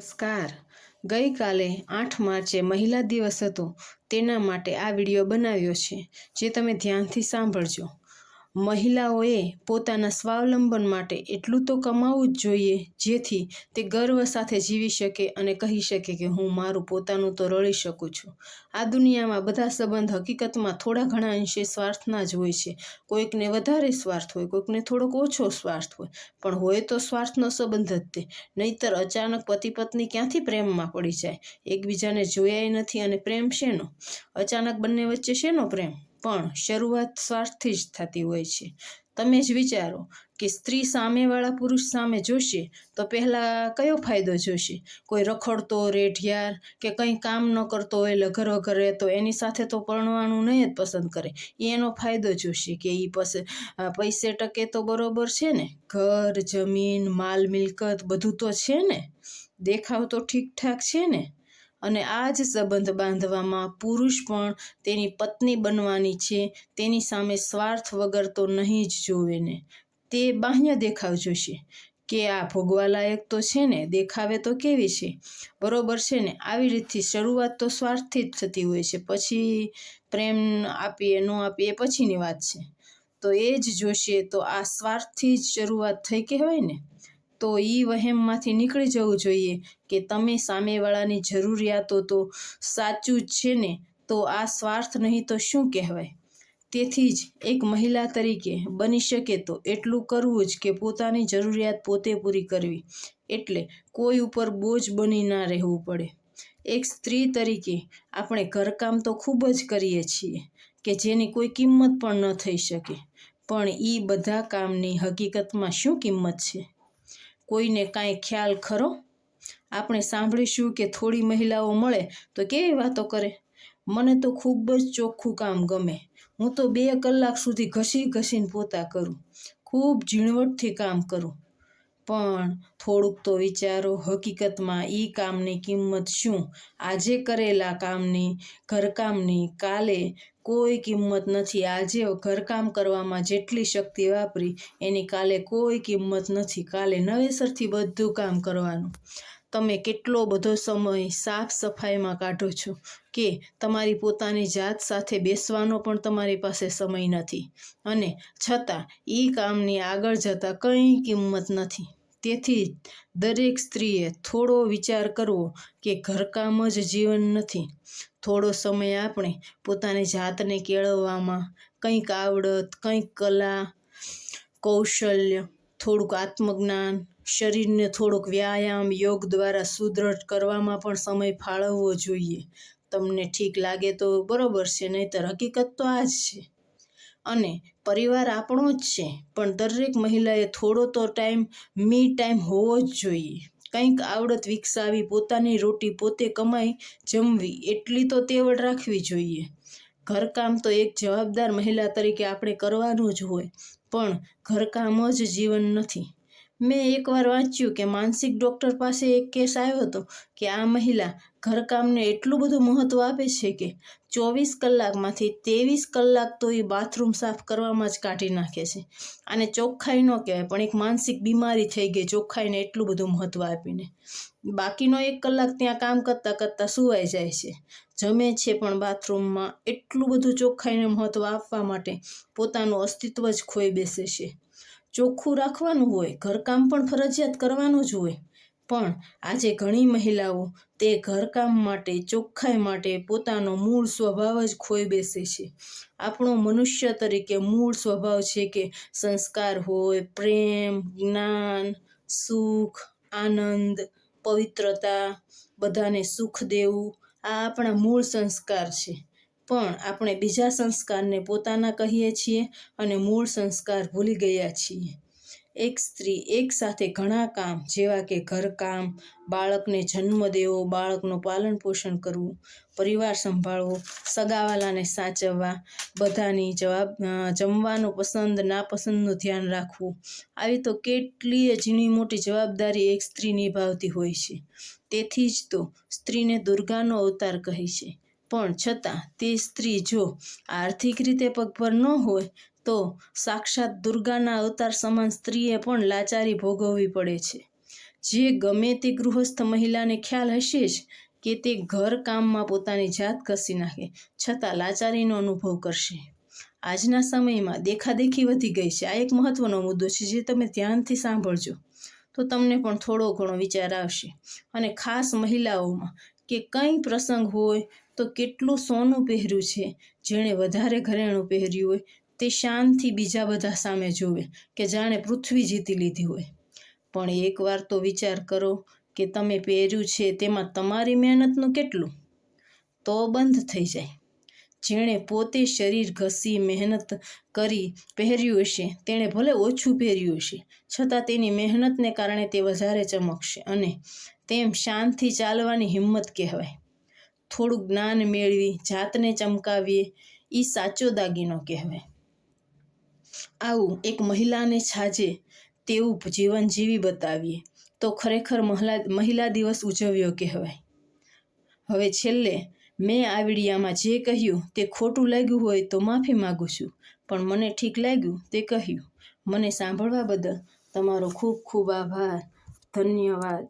નમસ્કાર. ગઈકાલે આઠ માર્ચે મહિલા દિવસ હતો. તેના માટે આ વીડિયો બનાવ્યો છે, જે તમે ધ્યાનથી સાંભળજો. મહિલાઓએ પોતાના સ્વાવલંબન માટે એટલું તો કમાવું જ જોઈએ, જેથી તે ગર્વ સાથે જીવી શકે અને કહી શકે કે હું મારું પોતાનું તો રળી શકું છું. આ દુનિયામાં બધા સંબંધ હકીકતમાં થોડા ઘણા અંશે સ્વાર્થના જ હોય છે. કોઈકને વધારે સ્વાર્થ હોય, કોઈકને થોડોક ઓછો સ્વાર્થ હોય, પણ હોય તો સ્વાર્થનો સંબંધ જ તે. નહીતર અચાનક પતિ પત્ની ક્યાંથી પ્રેમમાં પડી જાય? એકબીજાને જોયાય નથી અને પ્રેમ શેનો? અચાનક બંને વચ્ચે શેનો પ્રેમ? પણ શરૂઆત સ્વાર્થથી જ થતી હોય છે. તમે જ વિચારો કે સ્ત્રી સામેવાળા પુરુષ સામે જોશે તો પહેલાં કયો ફાયદો જોશે? કોઈ રખડતો, રેઢિયાર કે કંઈ કામ ન કરતો હોય, લઘર વગર રહેતો, એની સાથે તો પરણવાનું નહીં જ પસંદ કરે. એનો ફાયદો જોશે કે એ પાસે પૈસે ટકે તો બરોબર છે ને? ઘર, જમીન, માલ, મિલકત બધું તો છે ને? દેખાવ તો ઠીકઠાક છે ને? અને આ જ સંબંધ બાંધવામાં પુરુષ પણ તેની પત્ની બનવાની છે, તેની સામે સ્વાર્થ વગર તો નહીં જ જોવે ને. તે બાહ્ય દેખાવ જોશે કે આ ભોગવાલાયક તો છે ને, દેખાવે તો કેવી છે? બરોબર છે ને, આવી રીતથી શરૂઆત તો સ્વાર્થથી જ થતી હોય છે, પછી પ્રેમ આપીએ, ન આપીએ પછીની વાત છે. તો એ જ જોશે તો આ સ્વાર્થથી જ શરૂઆત થઈ કહેવાય ને? તો એ વહેમમાંથી નીકળી જવું જોઈએ કે તમે સામેવાળાની જરૂરિયાતો તો સાચું જ છે ને, તો આ સ્વાર્થ નહીં તો શું કહેવાય? તેથી જ એક મહિલા તરીકે બની શકે તો એટલું કરવું જ કે પોતાની જરૂરિયાત પોતે પૂરી કરવી. એટલે કોઈ ઉપર બોજ બની ના રહેવું પડે. એક સ્ત્રી તરીકે આપણે ઘરકામ તો ખૂબ જ કરીએ છીએ કે જેની કોઈ કિંમત પણ ન થઈ શકે. પણ એ બધા કામની હકીકતમાં શું કિંમત છે? કોઈને કાંઈ ખ્યાલ ખરો? આપણે સાંભળીશું કે થોડી મહિલાઓ મળે તો કેવી વાતો કરે? મને તો ખૂબ જ ચોખ્ખું કામ ગમે. હું તો બે કલાક સુધી ઘસી ઘસીને પોતા કરું. ખૂબ ઝીણવટથી કામ કરું. પણ થોડુંક તો વિચારો, હકીકતમાં એ કામની કિંમત શું? આજે કરેલા કામની ઘરકામની કાલે કોઈ કિંમત નથી. આજે ઘરકામ કરવામાં જેટલી શક્તિ વાપરી, એની કાલે કોઈ કિંમત નથી. કાલે નવેસરથી બધું કામ કરવાનું. તમે કેટલો બધો સમય સાફ સફાઈમાં કાઢો છો કે તમારી પોતાની જાત સાથે બેસવાનો પણ તમારી પાસે સમય નથી. અને છતાં એ કામની આગળ જતાં કંઈ કિંમત નથી. તેથી દરેક સ્ત્રીએ થોડો વિચાર કરવો કે ઘરકામ જ જીવન નથી. થોડો સમય આપણે પોતાની જાતને કેળવવામાં કંઈક આવડત, કંઈક કલા, કૌશલ્ય, થોડુંક આત્મજ્ઞાન, શરીરને થોડોક વ્યાયામ, યોગ દ્વારા સુદૃઢ કરવામાં પણ સમય ફાળવવો જોઈએ. તમને ઠીક લાગે તો બરોબર છે, નહીંતર હકીકત તો આ જ છે. અને પરિવાર આપણો જ છે, પણ દરેક મહિલાએ થોડો તો ટાઈમ મી ટાઈમ હોવો જ જોઈએ. કંઈક આવડત વિકસાવી, પોતાની રોટી પોતે કમાઈ, જમવી, એટલી તો તેવડ રાખવી જોઈએ. ઘરકામ તો એક જવાબદાર મહિલા તરીકે આપણે કરવાનું જ હોય, પણ ઘરકામ જ જીવન નથી. મેં એકવાર વાંચ્યું કે માનસિક ડૉક્ટર પાસે એક કેસ આવ્યો હતો કે આ મહિલા ઘરકામને એટલું બધું મહત્ત્વ આપે છે કે ચોવીસ કલાકમાંથી ત્રેવીસ કલાક તો એ બાથરૂમ સાફ કરવામાં જ કાઢી નાખે છે. અને ચોખ્ખાઈ ન કહેવાય, પણ એક માનસિક બીમારી થઈ ગઈ, ચોખ્ખાઈને એટલું બધું મહત્ત્વ આપીને. બાકીનો એક કલાક ત્યાં કામ કરતાં કરતાં સુવાઈ જાય છે. જમે છે પણ બાથરૂમમાં એટલું બધું ચોખ્ખાઈને મહત્ત્વ આપવા માટે પોતાનું અસ્તિત્વ જ ખોઈ બેસે છે. ચોખ્ખું રાખવાનું હોય, ઘરકામ પણ ફરજિયાત કરવાનું જ હોય. પણ આજે ઘણી મહિલાઓ તે ઘરકામ માટે, ચોખ્ખાઈ માટે પોતાનો મૂળ સ્વભાવ જ ખોઈ બેસે છે. આપણો મનુષ્ય તરીકે મૂળ સ્વભાવ છે કે સંસ્કાર હોય, પ્રેમ, જ્ઞાન, સુખ, આનંદ, પવિત્રતા, બધાને સુખ દેવું, આ આપણા મૂળ સંસ્કાર છે. પણ આપણે બીજા સંસ્કારને પોતાના કહીએ છીએ અને મૂળ સંસ્કાર ભૂલી ગયા છીએ. એક સ્ત્રી એક સાથે ઘણા કામ, જેવા કે ઘરકામ, બાળકને જન્મ દેવો, બાળકનું પાલન પોષણ કરવું, પરિવાર સંભાળવો, સગાવાલાને સાચવવા, બધાની જવાબ જમવાનું પસંદ, નાપસંદનું ધ્યાન રાખવું. આવી તો કેટલીય ઝીણી મોટી જવાબદારી એક સ્ત્રી નિભાવતી હોય છે. તેથી જ તો સ્ત્રીને દુર્ગાનો અવતાર કહે છે. પણ છતાં તે સ્ત્રી જો આર્થિક રીતે પગભર ન હોય, તો સાક્ષાત દુર્ગાના અવતાર સમાન સ્ત્રીએ પણ લાચારી ભોગવવી પડે છે. જે ગમે તે ગૃહસ્થ મહિલાને ખ્યાલ હશે જ કે તે ઘર કામમાં પોતાની જાત ઘસી નાખે, છતાં લાચારીનો અનુભવ કરશે. આજના સમયમાં દેખાદેખી વધી ગઈ છે. આ એક મહત્વનો મુદ્દો છે જે તમે ધ્યાનથી સાંભળજો, તો તમને પણ થોડો ઘણો વિચાર આવશે. અને ખાસ મહિલાઓમાં કે કંઈ પ્રસંગ હોય તો કેટલું સોનું પહેર્યું છે? જેણે વધારે ઘરેણું પહેર્યું હોય, તે શાનથી બીજા બધા સામે જોવે કે જાણે પૃથ્વી જીતી લીધી હોય. પણ એકવાર તો વિચાર કરો કે તમે પહેર્યું છે તેમાં તમારી મહેનતનું કેટલું? તો બંધ થઈ જાય. જેણે પોતે શરીર ઘસી મહેનત કરી પહેર્યું હશે, તેણે ભલે ઓછું પહેર્યું હશે, છતાં તેની મહેનતને કારણે તે વધારે ચમકશે અને તેમ શાનથી ચાલવાની હિંમત કહેવાય. થોડું જ્ઞાન મેળવી, જાતને ચમકાવીએ એ સાચો દાગીનો કહેવાય. આવું એક મહિલાને છાજે તેવું જીવન જીવી બતાવીએ, તો ખરેખર મહિલા મહિલા દિવસ ઉજવ્યો કહેવાય. હવે છેલ્લે, મેં આ વિડીયામાં જે કહ્યું તે ખોટું લાગ્યું હોય તો માફી માગું છું, પણ મને ઠીક લાગ્યું તે કહ્યું. મને સાંભળવા બદલ તમારો ખૂબ ખૂબ આભાર. ધન્યવાદ.